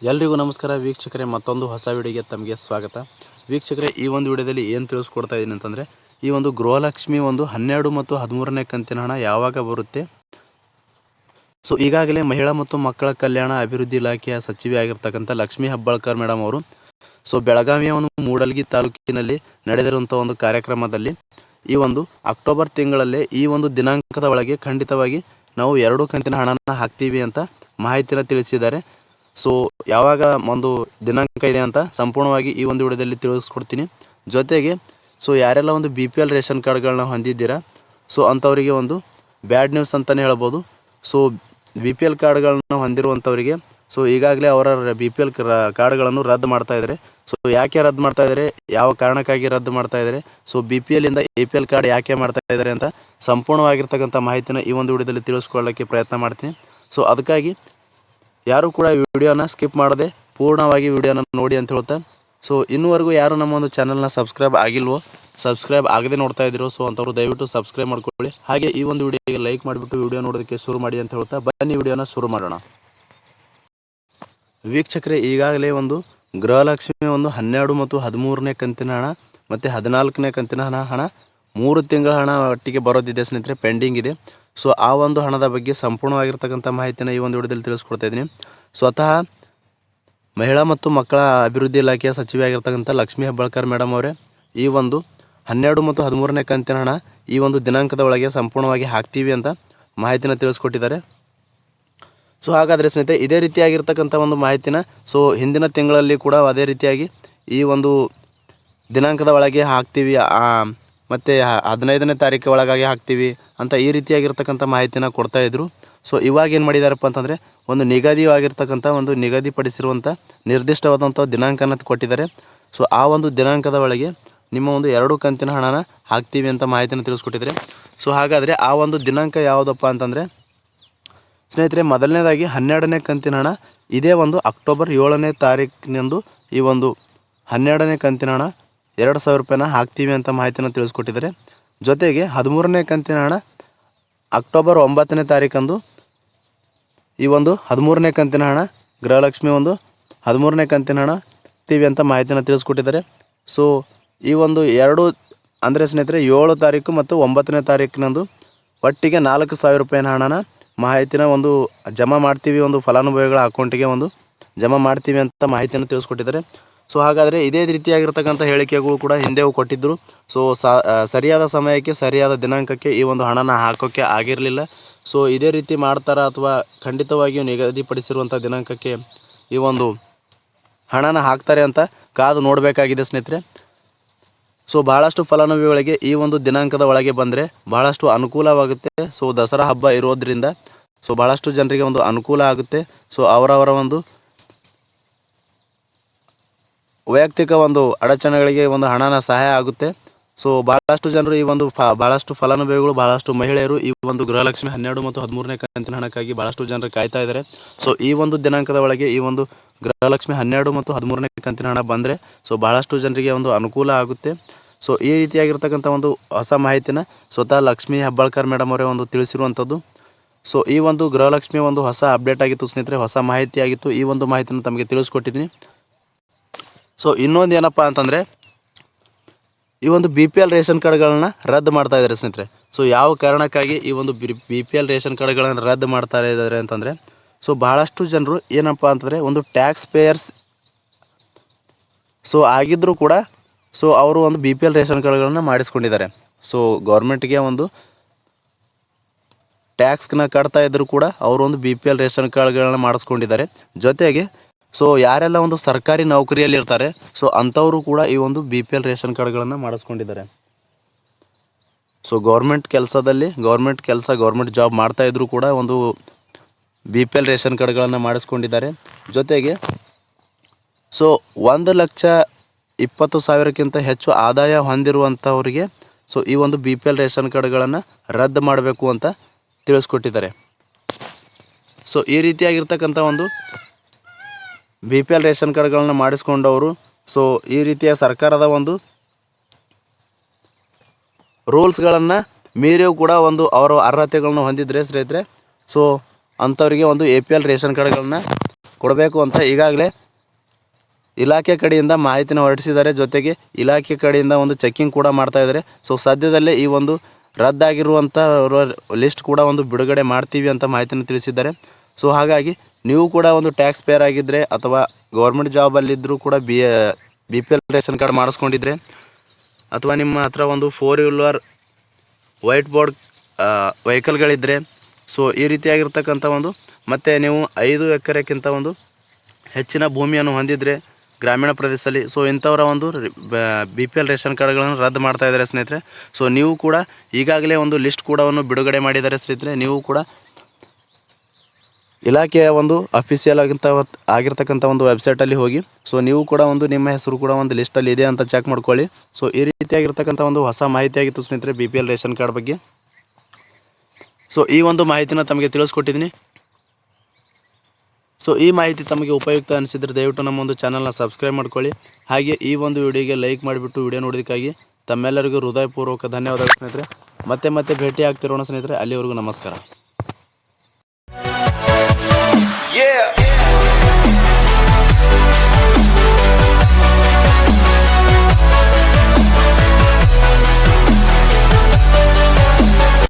ಎಲ್ರಿಗೂ ನಮಸ್ಕಾರ. ವೀಕ್ಷಕರೇ, ಮತ್ತೊಂದು ಹೊಸ ವಿಡಿಯೋಗೆ ತಮಗೆ ಸ್ವಾಗತ. ವೀಕ್ಷಕರೇ, ಈ ಒಂದು ವಿಡಿಯೋದಲ್ಲಿ ಏನು ತಿಳಿಸ್ಕೊಡ್ತಾ ಇದ್ದೀನಿ ಅಂತಂದರೆ, ಈ ಒಂದು ಗೃಹಲಕ್ಷ್ಮಿ ಒಂದು ಹನ್ನೆರಡು ಮತ್ತು ಹದಿಮೂರನೇ ಕಂತಿನ ಹಣ ಯಾವಾಗ ಬರುತ್ತೆ? ಸೊ ಈಗಾಗಲೇ ಮಹಿಳಾ ಮತ್ತು ಮಕ್ಕಳ ಕಲ್ಯಾಣ ಅಭಿವೃದ್ಧಿ ಇಲಾಖೆಯ ಸಚಿವೆ ಆಗಿರ್ತಕ್ಕಂಥ ಲಕ್ಷ್ಮೀ ಹಬ್ಬಾಳ್ಕರ್ ಮೇಡಮ್ ಅವರು, ಸೊ, ಬೆಳಗಾವಿಯ ಒಂದು ಮೂಡಲ್ಗಿ ತಾಲೂಕಿನಲ್ಲಿ ನಡೆದಿರುವಂಥ ಒಂದು ಕಾರ್ಯಕ್ರಮದಲ್ಲಿ ಈ ಒಂದು ಅಕ್ಟೋಬರ್ ತಿಂಗಳಲ್ಲೇ ಈ ಒಂದು ದಿನಾಂಕದ ಒಳಗೆ ಖಂಡಿತವಾಗಿ ನಾವು ಎರಡು ಕಂತಿನ ಹಣನ ಹಾಕ್ತೀವಿ ಅಂತ ಮಾಹಿತಿನ ತಿಳಿಸಿದ್ದಾರೆ. ಸೊ ಯಾವಾಗ ಒಂದು ದಿನಾಂಕ ಇದೆ ಅಂತ ಸಂಪೂರ್ಣವಾಗಿ ಈ ಒಂದು ವಿಡಿಯೋದಲ್ಲಿ ತಿಳಿಸ್ಕೊಡ್ತೀನಿ. ಜೊತೆಗೆ ಸೊ ಯಾರೆಲ್ಲ ಒಂದು ಬಿ ಪಿ ಎಲ್ ರೇಷನ್ ಕಾರ್ಡ್ಗಳನ್ನ ಹೊಂದಿದ್ದೀರಾ ಸೊ ಅಂಥವರಿಗೆ ಒಂದು ಬ್ಯಾಡ್ ನ್ಯೂಸ್ ಅಂತಲೇ ಹೇಳ್ಬೋದು. ಸೊ ಬಿ ಪಿ ಎಲ್ ಕಾರ್ಡ್ಗಳನ್ನ ಹೊಂದಿರುವಂಥವರಿಗೆ ಸೊ ಈಗಾಗಲೇ ಅವರ ಬಿ ಪಿ ಎಲ್ ಕಾರ್ಡ್ಗಳನ್ನು ರದ್ದು ಮಾಡ್ತಾ ಇದ್ದಾರೆ. ಸೊ ಯಾಕೆ ರದ್ದು ಮಾಡ್ತಾ ಇದ್ದಾರೆ, ಯಾವ ಕಾರಣಕ್ಕಾಗಿ ರದ್ದು ಮಾಡ್ತಾ ಇದ್ದಾರೆ ಸೊ ಬಿ ಪಿ ಎಲ್ಲಿಂದ ಎ ಪಿ ಎಲ್ ಕಾರ್ಡ್ ಯಾಕೆ ಮಾಡ್ತಾ ಇದ್ದಾರೆ ಅಂತ ಸಂಪೂರ್ಣವಾಗಿರ್ತಕ್ಕಂಥ ಮಾಹಿತಿನ ಈ ಒಂದು ವಿಡಿಯೋದಲ್ಲಿ ತಿಳಿಸ್ಕೊಳ್ಳೋಕ್ಕೆ ಪ್ರಯತ್ನ ಮಾಡ್ತೀನಿ. ಸೊ ಅದಕ್ಕಾಗಿ ಯಾರು ಕೂಡ ವಿಡಿಯೋನ ಸ್ಕಿಪ್ ಮಾಡದೆ ಪೂರ್ಣವಾಗಿ ವಿಡಿಯೋನ ನೋಡಿ ಅಂತ ಹೇಳ್ತಾ ಸೊ ಇನ್ನುವರೆಗೂ ಯಾರು ನಮ್ಮ ಒಂದು ಚಾನಲ್ನ ಸಬ್ಸ್ಕ್ರೈಬ್ ಆಗಿಲ್ವೋ, ಸಬ್ಸ್ಕ್ರೈಬ್ ಆಗದೆ ನೋಡ್ತಾ ಇದ್ರು ಸೊ ಅಂಥವ್ರು ದಯವಿಟ್ಟು ಸಬ್ಸ್ಕ್ರೈಬ್ ಮಾಡ್ಕೊಳ್ಳಿ. ಹಾಗೆ ಈ ಒಂದು ವಿಡಿಯೋಗೆ ಲೈಕ್ ಮಾಡಿಬಿಟ್ಟು ವಿಡಿಯೋ ನೋಡೋದಕ್ಕೆ ಶುರು ಮಾಡಿ ಅಂತ ಹೇಳ್ತಾ ಬನ್ನಿ ವಿಡಿಯೋನ ಶುರು ಮಾಡೋಣ. ವೀಕ್ಷಕರೇ, ಈಗಾಗಲೇ ಒಂದು ಗೃಹಲಕ್ಷ್ಮಿ ಒಂದು ಹನ್ನೆರಡು ಮತ್ತು ಹದಿಮೂರನೇ ಕಂತಿನ ಹಣ ಮತ್ತು ಹದಿನಾಲ್ಕನೇ ಕಂತಿನ ಹಣ ಹಣ ಮೂರು ತಿಂಗಳ ಹಣ ಒಟ್ಟಿಗೆ ಬರೋದಿದೆ ಸ್ನೇಹಿತರೆ, ಪೆಂಡಿಂಗ್ ಇದೆ. ಸೊ ಆ ಒಂದು ಹಣದ ಬಗ್ಗೆ ಸಂಪೂರ್ಣವಾಗಿರ್ತಕ್ಕಂಥ ಮಾಹಿತಿನ ಈ ಒಂದು ವಿಡಿಯೋದಲ್ಲಿ ತಿಳಿಸ್ಕೊಡ್ತಾ ಇದ್ದೀನಿ. ಸ್ವತಃ ಮಹಿಳಾ ಮತ್ತು ಮಕ್ಕಳ ಅಭಿವೃದ್ಧಿ ಇಲಾಖೆಯ ಸಚಿವೆ ಆಗಿರ್ತಕ್ಕಂಥ ಲಕ್ಷ್ಮೀ ಹೆಬ್ಬಾಳ್ಕರ್ ಮೇಡಮ್ ಅವರೇ ಈ ಒಂದು ಹನ್ನೆರಡು ಮತ್ತು ಹದಿಮೂರನೇ ಕಂತಿನ ಹಣ ಈ ಒಂದು ದಿನಾಂಕದ ಒಳಗೆ ಸಂಪೂರ್ಣವಾಗಿ ಹಾಕ್ತೀವಿ ಅಂತ ಮಾಹಿತಿನ ತಿಳಿಸ್ಕೊಟ್ಟಿದ್ದಾರೆ. ಸೊ ಹಾಗಾದರೆ ಸ್ನೇಹಿತರೆ, ಇದೇ ರೀತಿಯಾಗಿರ್ತಕ್ಕಂಥ ಒಂದು ಮಾಹಿತಿನ ಸೊ ಹಿಂದಿನ ತಿಂಗಳಲ್ಲಿ ಕೂಡ ಅದೇ ರೀತಿಯಾಗಿ ಈ ಒಂದು ದಿನಾಂಕದ ಒಳಗೆ ಹಾಕ್ತೀವಿ. ಮತ್ತು ಹದಿನೈದನೇ ತಾರೀಕು ಒಳಗಾಗಿ ಹಾಕ್ತೀವಿ ಅಂತ ಈ ರೀತಿಯಾಗಿರ್ತಕ್ಕಂಥ ಮಾಹಿತಿನ ಕೊಡ್ತಾ ಇದ್ರು. ಸೊ ಇವಾಗ ಏನು ಮಾಡಿದಾರಪ್ಪ ಅಂತಂದರೆ ಒಂದು ನಿಗದಿಯಾಗಿರ್ತಕ್ಕಂಥ ಒಂದು ನಿಗದಿಪಡಿಸಿರುವಂಥ ನಿರ್ದಿಷ್ಟವಾದಂಥ ದಿನಾಂಕನ ಕೊಟ್ಟಿದ್ದಾರೆ. ಸೊ ಆ ಒಂದು ದಿನಾಂಕದ ಒಳಗೆ ನಿಮ್ಮ ಒಂದು ಎರಡು ಕಂತಿನ ಹಣನ ಹಾಕ್ತೀವಿ ಅಂತ ಮಾಹಿತಿನ ತಿಳಿಸ್ಕೊಟ್ಟಿದ್ದಾರೆ. ಸೊ ಹಾಗಾದರೆ ಆ ಒಂದು ದಿನಾಂಕ ಯಾವುದಪ್ಪ ಅಂತಂದರೆ ಸ್ನೇಹಿತರೆ, ಮೊದಲನೇದಾಗಿ ಹನ್ನೆರಡನೇ ಕಂತಿನ ಹಣ, ಇದೇ ಒಂದು ಅಕ್ಟೋಬರ್ ಏಳನೇ ತಾರೀಕಿನಂದು ಈ ಒಂದು ಹನ್ನೆರಡನೇ ಕಂತಿನ ಹಣ ಎರಡು ಸಾವಿರ ರೂಪಾಯಿನ ಹಾಕ್ತೀವಿ ಅಂತ ಮಾಹಿತಿನ ತಿಳಿಸ್ಕೊಟ್ಟಿದ್ದಾರೆ. ಜೊತೆಗೆ ಹದಿಮೂರನೇ ಕಂತಿನ ಹಣ ಅಕ್ಟೋಬರ್ ಒಂಬತ್ತನೇ ತಾರೀಕಂದು ಈ ಒಂದು ಹದಿಮೂರನೇ ಕಂತಿನ ಹಣ, ಗೃಹಲಕ್ಷ್ಮಿ ಒಂದು ಹದಿಮೂರನೇ ಕಂತಿನ ಹಣ ತೀವಿ ಅಂತ ಮಾಹಿತಿನ ತಿಳಿಸ್ಕೊಟ್ಟಿದ್ದಾರೆ. ಸೊ ಈ ಒಂದು ಎರಡು, ಅಂದರೆ ಸ್ನೇಹಿತರೆ, ಏಳು ತಾರೀಕು ಮತ್ತು ಒಂಬತ್ತನೇ ತಾರೀಕಿನಂದು ಒಟ್ಟಿಗೆ ನಾಲ್ಕು ಸಾವಿರ ರೂಪಾಯಿನ ಹಣನ ಮಾಹಿತಿನ ಒಂದು ಜಮಾ ಮಾಡ್ತೀವಿ, ಒಂದು ಫಲಾನುಭವಿಗಳ ಅಕೌಂಟಿಗೆ ಒಂದು ಜಮಾ ಮಾಡ್ತೀವಿ ಅಂತ ಮಾಹಿತಿಯನ್ನು ತಿಳಿಸ್ಕೊಟ್ಟಿದ್ದಾರೆ. ಸೊ ಹಾಗಾದರೆ ಇದೇ ರೀತಿಯಾಗಿರ್ತಕ್ಕಂಥ ಹೇಳಿಕೆಗಳು ಕೂಡ ಹಿಂದೆವು ಕೊಟ್ಟಿದ್ದರು ಸೊ ಸರಿಯಾದ ಸಮಯಕ್ಕೆ, ಸರಿಯಾದ ದಿನಾಂಕಕ್ಕೆ ಈ ಒಂದು ಹಣನ ಹಾಕೋಕ್ಕೆ ಆಗಿರಲಿಲ್ಲ. ಸೊ ಇದೇ ರೀತಿ ಮಾಡ್ತಾರ ಅಥವಾ ಖಂಡಿತವಾಗಿಯೂ ನಿಗದಿಪಡಿಸಿರುವಂಥ ದಿನಾಂಕಕ್ಕೆ ಈ ಒಂದು ಹಣನ ಹಾಕ್ತಾರೆ ಅಂತ ಕಾದು ನೋಡಬೇಕಾಗಿದೆ ಸ್ನೇಹಿತರೆ. ಸೊ ಭಾಳಷ್ಟು ಫಲಾನುಭವಿಗಳಿಗೆ ಈ ಒಂದು ದಿನಾಂಕದ ಒಳಗೆ ಬಂದರೆ ಭಾಳಷ್ಟು ಅನುಕೂಲವಾಗುತ್ತೆ. ಸೊ ದಸರಾ ಹಬ್ಬ ಇರೋದ್ರಿಂದ ಸೊ ಭಾಳಷ್ಟು ಜನರಿಗೆ ಒಂದು ಅನುಕೂಲ ಆಗುತ್ತೆ. ಸೊ ಅವರವರ ಒಂದು ವೈಯಕ್ತಿಕ ಒಂದು ಅಡಚಣೆಗಳಿಗೆ ಒಂದು ಹಣನ ಸಹಾಯ ಆಗುತ್ತೆ. ಸೊ ಭಾಳಷ್ಟು ಜನರು ಈ ಒಂದು ಫ ಭಾಳಷ್ಟು ಫಲಾನುಭವಿಗಳು ಭಾಳಷ್ಟು ಮಹಿಳೆಯರು ಈ ಒಂದು ಗೃಹಲಕ್ಷ್ಮಿ ಹನ್ನೆರಡು ಮತ್ತು ಹದಿಮೂರನೇ ಕಂತಿನ ಹಣಕ್ಕಾಗಿ ಭಾಳಷ್ಟು ಜನರು ಕಾಯ್ತಾ ಇದ್ದಾರೆ. ಸೊ ಈ ಒಂದು ದಿನಾಂಕದ ಒಳಗೆ ಈ ಒಂದು ಗೃಹಲಕ್ಷ್ಮಿ ಹನ್ನೆರಡು ಮತ್ತು ಹದಿಮೂರನೇ ಕಂತಿನ ಹಣ ಬಂದರೆ ಸೊ ಭಾಳಷ್ಟು ಜನರಿಗೆ ಒಂದು ಅನುಕೂಲ ಆಗುತ್ತೆ. ಸೊ ಈ ರೀತಿಯಾಗಿರ್ತಕ್ಕಂಥ ಒಂದು ಹೊಸ ಮಾಹಿತಿನ ಸ್ವತಃ ಲಕ್ಷ್ಮೀ ಹೆಬ್ಬಾಳ್ಕರ್ ಮೇಡಮ್ ಅವರೇ ಒಂದು ತಿಳಿಸಿರುವಂಥದ್ದು. ಸೊ ಈ ಒಂದು ಗೃಹಲಕ್ಷ್ಮಿ ಒಂದು ಹೊಸ ಅಪ್ಡೇಟ್ ಆಗಿತ್ತು ಸ್ನೇಹಿತರೆ, ಹೊಸ ಮಾಹಿತಿ ಆಗಿತ್ತು ಈ ಒಂದು ಮಾಹಿತಿನ ತಮಗೆ ತಿಳಿಸ್ಕೊಟ್ಟಿದ್ದೀನಿ. ಸೊ ಇನ್ನೊಂದು ಏನಪ್ಪ ಅಂತಂದರೆ, ಈ ಒಂದು ಬಿ ಪಿ ಎಲ್ ರೇಷನ್ ಕಾರ್ಡ್ಗಳನ್ನ ರದ್ದು ಮಾಡ್ತಾ ಇದ್ದಾರೆ ಸ್ನೇಹಿತರೆ. ಸೊ ಯಾವ ಕಾರಣಕ್ಕಾಗಿ ಈ ಒಂದು ಬಿ ಪಿ ಎಲ್ ರೇಷನ್ ಕಾರ್ಡ್ಗಳನ್ನು ರದ್ದು ಮಾಡ್ತಾ ಇದ್ದಾರೆ ಅಂತಂದರೆ ಸೊ ಭಾಳಷ್ಟು ಜನರು ಏನಪ್ಪ ಅಂತಂದರೆ, ಒಂದು ಟ್ಯಾಕ್ಸ್ ಪೇಯರ್ಸ್ ಸೊ ಆಗಿದ್ದರೂ ಕೂಡ ಸೊ ಅವರು ಒಂದು ಬಿ ಪಿ ಎಲ್ ರೇಷನ್ ಕಾರ್ಡ್ಗಳನ್ನು ಮಾಡಿಸ್ಕೊಂಡಿದ್ದಾರೆ. ಸೊ ಗೌರ್ಮೆಂಟ್ಗೆ ಒಂದು ಟ್ಯಾಕ್ಸ್ನ ಕಟ್ತಾ ಇದ್ದರೂ ಕೂಡ, ಅವರು ಒಂದು ಬಿ ಪಿ ಎಲ್ ರೇಷನ್ ಕಾರ್ಡ್ಗಳನ್ನ ಮಾಡಿಸ್ಕೊಂಡಿದ್ದಾರೆ. ಜೊತೆಗೆ ಸೊ ಯಾರೆಲ್ಲ ಒಂದು ಸರ್ಕಾರಿ ನೌಕರಿಯಲ್ಲಿ ಇರ್ತಾರೆ ಸೊ ಅಂಥವರು ಕೂಡ ಈ ಒಂದು ಬಿ ಪಿ ಎಲ್ ರೇಷನ್ ಕಾರ್ಡ್ಗಳನ್ನು ಮಾಡಿಸ್ಕೊಂಡಿದ್ದಾರೆ. ಸೊ ಗೌರ್ಮೆಂಟ್ ಕೆಲಸದಲ್ಲಿ ಗೌರ್ಮೆಂಟ್ ಕೆಲಸ ಗೌರ್ಮೆಂಟ್ ಜಾಬ್ ಮಾಡ್ತಾ ಇದ್ದರೂ ಕೂಡ ಒಂದು ಬಿ ಪಿ ಎಲ್ ರೇಷನ್ ಕಾರ್ಡ್ಗಳನ್ನು ಮಾಡಿಸ್ಕೊಂಡಿದ್ದಾರೆ. ಜೊತೆಗೆ ಸೊ ಒಂದು ಲಕ್ಷ ಇಪ್ಪತ್ತು ಸಾವಿರಕ್ಕಿಂತ ಹೆಚ್ಚು ಆದಾಯ ಹೊಂದಿರುವಂಥವರಿಗೆ ಸೊ ಈ ಒಂದು ಬಿ ಪಿ ಎಲ್ ರೇಷನ್ ಕಾರ್ಡ್ಗಳನ್ನು ರದ್ದು ಮಾಡಬೇಕು ಅಂತ ತಿಳಿಸ್ಕೊಟ್ಟಿದ್ದಾರೆ. ಸೊ ಈ ರೀತಿಯಾಗಿರ್ತಕ್ಕಂಥ ಒಂದು ಬಿ ಪಿ ಎಲ್ ರೇಷನ್ ಕಾರ್ಡ್ಗಳನ್ನ ಮಾಡಿಸ್ಕೊಂಡವರು. ಸೊ ಈ ರೀತಿಯ ಸರ್ಕಾರದ ಒಂದು ರೂಲ್ಸ್ಗಳನ್ನು ಮೀರಿಯೂ ಕೂಡ ಒಂದು ಅವರ ಅರ್ಹತೆಗಳನ್ನು ಹೊಂದಿದ್ರೆ ಸ್ನೇಹಿತರೆ. ಸೊ ಅಂಥವರಿಗೆ ಒಂದು ಎ ಪಿ ಎಲ್ ರೇಷನ್ ಕಾರ್ಡ್ಗಳನ್ನ ಕೊಡಬೇಕು ಅಂತ ಈಗಾಗಲೇ ಇಲಾಖೆ ಕಡೆಯಿಂದ ಮಾಹಿತಿನ ಹೊರಡಿಸಿದ್ದಾರೆ. ಜೊತೆಗೆ ಇಲಾಖೆ ಕಡೆಯಿಂದ ಒಂದು ಚೆಕ್ಕಿಂಗ್ ಕೂಡ ಮಾಡ್ತಾ ಇದ್ದಾರೆ. ಸೊ ಸದ್ಯದಲ್ಲೇ ಈ ಒಂದು ರದ್ದಾಗಿರುವಂಥ ಲಿಸ್ಟ್ ಕೂಡ ಒಂದು ಬಿಡುಗಡೆ ಮಾಡ್ತೀವಿ ಅಂತ ಮಾಹಿತಿನ ತಿಳಿಸಿದ್ದಾರೆ. ಸೊ ಹಾಗಾಗಿ ನೀವು ಕೂಡ ಒಂದು ಟ್ಯಾಕ್ಸ್ ಪೇಯರ್ ಆಗಿದ್ದರೆ ಅಥವಾ ಗೌರ್ಮೆಂಟ್ ಜಾಬಲ್ಲಿದ್ದರೂ ಕೂಡ B B P L ration card ಮಾಡಿಸ್ಕೊಂಡಿದ್ರೆ ಅಥವಾ ನಿಮ್ಮ ಹತ್ರ ಒಂದು ಫೋರ್ ವೀಲರ್ ವೈಟ್ ಬೋರ್ಡ್ ವೆಹಿಕಲ್ಗಳಿದ್ದರೆ ಸೊ ಈ ರೀತಿಯಾಗಿರ್ತಕ್ಕಂಥ ಒಂದು, ಮತ್ತು ನೀವು ಐದು ಎಕರೆಕ್ಕಿಂತ ಒಂದು ಹೆಚ್ಚಿನ ಭೂಮಿಯನ್ನು ಹೊಂದಿದರೆ ಗ್ರಾಮೀಣ ಪ್ರದೇಶದಲ್ಲಿ ಸೊ ಇಂಥವರ ಒಂದು ಬಿ ಪಿ ಎಲ್ ರೇಷನ್ ಕಾರ್ಡ್ಗಳನ್ನು ರದ್ದು ಮಾಡ್ತಾ ಇದ್ದಾರೆ ಸ್ನೇಹಿತರೆ. ಸೊ ನೀವು ಕೂಡ ಈಗಾಗಲೇ ಒಂದು ಲಿಸ್ಟ್ ಕೂಡ ಬಿಡುಗಡೆ ಮಾಡಿದ್ದಾರೆ ಸ್ನೇಹಿತರೆ. ನೀವು ಕೂಡ ಇಲಾಖೆಯ ಒಂದು ಅಫಿಷಿಯಲ್ ಆಗಿಂತ ಆಗಿರ್ತಕ್ಕಂಥ ಒಂದು ವೆಬ್ಸೈಟಲ್ಲಿ ಹೋಗಿ ಸೊ ನೀವು ಕೂಡ ಒಂದು ನಿಮ್ಮ ಹೆಸರು ಕೂಡ ಒಂದು ಲಿಸ್ಟಲ್ಲಿ ಇದೆ ಅಂತ ಚೆಕ್ ಮಾಡ್ಕೊಳ್ಳಿ. ಸೊ ಈ ರೀತಿಯಾಗಿರ್ತಕ್ಕಂಥ ಒಂದು ಹೊಸ ಮಾಹಿತಿಯಾಗಿತ್ತು ಸ್ನೇಹಿತರೆ B P L ration card ಬಗ್ಗೆ. ಸೊ ಈ ಒಂದು ಮಾಹಿತಿನ ತಮಗೆ ತಿಳಿಸ್ಕೊಟ್ಟಿದ್ದೀನಿ. ಸೊ ಈ ಮಾಹಿತಿ ತಮಗೆ ಉಪಯುಕ್ತ ಅನಿಸಿದ್ರೆ ದಯವಿಟ್ಟು ನಮ್ಮ ಒಂದು ಚಾನಲ್ನ ಸಬ್ಸ್ಕ್ರೈಬ್ ಮಾಡ್ಕೊಳ್ಳಿ. ಹಾಗೆ ಈ ಒಂದು ವಿಡಿಯೋಗೆ ಲೈಕ್ ಮಾಡಿಬಿಟ್ಟು ವಿಡಿಯೋ ನೋಡೋದಕ್ಕಾಗಿ ತಮ್ಮೆಲ್ಲರಿಗೂ ಹೃದಯಪೂರ್ವಕ ಧನ್ಯವಾದಗಳು ಸ್ನೇಹಿತರೆ. ಮತ್ತೆ ಮತ್ತೆ ಭೇಟಿ ಆಗ್ತಿರೋಣ ಸ್ನೇಹಿತರೆ. ಅಲ್ಲಿವರೆಗೂ ನಮಸ್ಕಾರ.